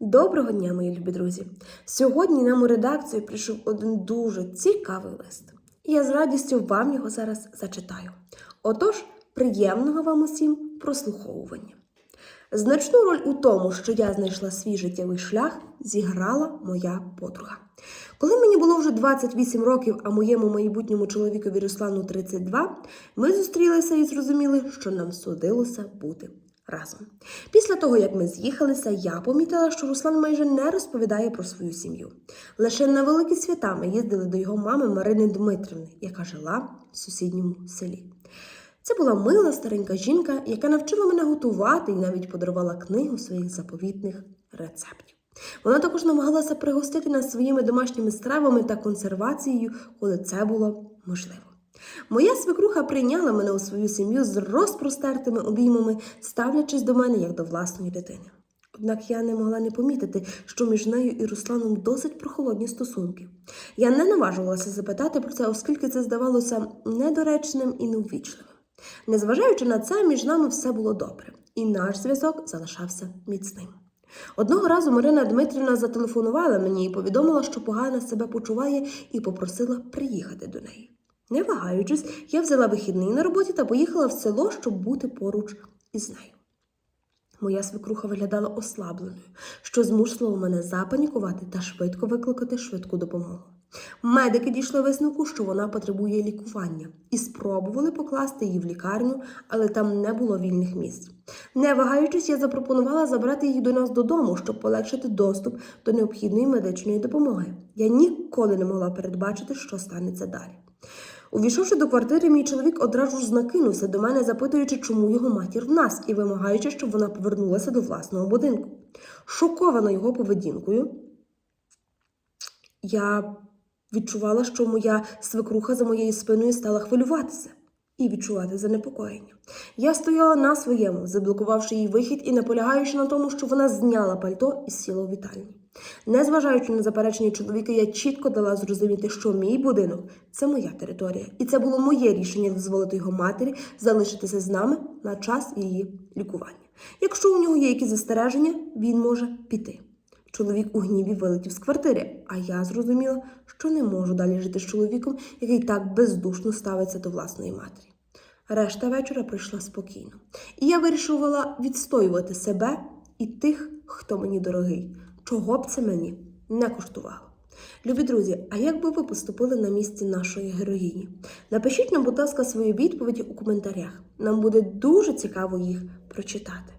Доброго дня, мої любі друзі! Сьогодні нам у редакцію прийшов один дуже цікавий лист. І я з радістю вам його зараз зачитаю. Отож, приємного вам усім прослуховування. Значну роль у тому, що я знайшла свій життєвий шлях, зіграла моя подруга. Коли мені було вже 28 років, а моєму майбутньому чоловікові Руслану 32, ми зустрілися і зрозуміли, що нам судилося бути разом. Після того, як ми з'їхалися, я помітила, що Руслан майже не розповідає про свою сім'ю. Лише на великі свята ми їздили до його мами Марини Дмитрівни, яка жила в сусідньому селі. Це була мила старенька жінка, яка навчила мене готувати і навіть подарувала книгу своїх заповітних рецептів. Вона також намагалася пригостити нас своїми домашніми стравами та консервацією, коли це було можливо. Моя свекруха прийняла мене у свою сім'ю з розпростертими обіймами, ставлячись до мене як до власної дитини. Однак я не могла не помітити, що між нею і Русланом досить прохолодні стосунки. Я не наважувалася запитати про це, оскільки це здавалося недоречним і неввічливим. Незважаючи на це, між нами все було добре, і наш зв'язок залишався міцним. Одного разу Марина Дмитрівна зателефонувала мені і повідомила, що погано себе почуває, і попросила приїхати до неї. Не вагаючись, я взяла вихідний на роботі та поїхала в село, щоб бути поруч із нею. Моя свекруха виглядала ослабленою, що змусило мене запанікувати та швидко викликати швидку допомогу. Медики дійшли висновку, що вона потребує лікування, і спробували покласти її в лікарню, але там не було вільних місць. Не вагаючись, я запропонувала забрати її до нас додому, щоб полегшити доступ до необхідної медичної допомоги. Я ніколи не могла передбачити, що станеться далі. Увійшовши до квартири, мій чоловік одразу ж накинувся до мене, запитуючи, чому його матір в нас, і вимагаючи, щоб вона повернулася до власного будинку. Шокована його поведінкою, я відчувала, що моя свекруха за моєю спиною стала хвилюватися і відчувати занепокоєння. Я стояла на своєму, заблокувавши її вихід і наполягаючи на тому, що вона зняла пальто і сіла у вітальні. Незважаючи на заперечення чоловіка, я чітко дала зрозуміти, що мій будинок це моя територія, і це було моє рішення дозволити його матері залишитися з нами на час її лікування. Якщо у нього є якісь застереження, він може піти. Чоловік у гніві вилетів з квартири, а я зрозуміла, що не можу далі жити з чоловіком, який так бездушно ставиться до власної матері. Решта вечора пройшла спокійно, і я вирішувала відстоювати себе і тих, хто мені дорогий, чого б це мені не коштувало. Любі друзі, а як би ви поступили на місці нашої героїні? Напишіть нам, будь ласка, свої відповіді у коментарях. Нам буде дуже цікаво їх прочитати.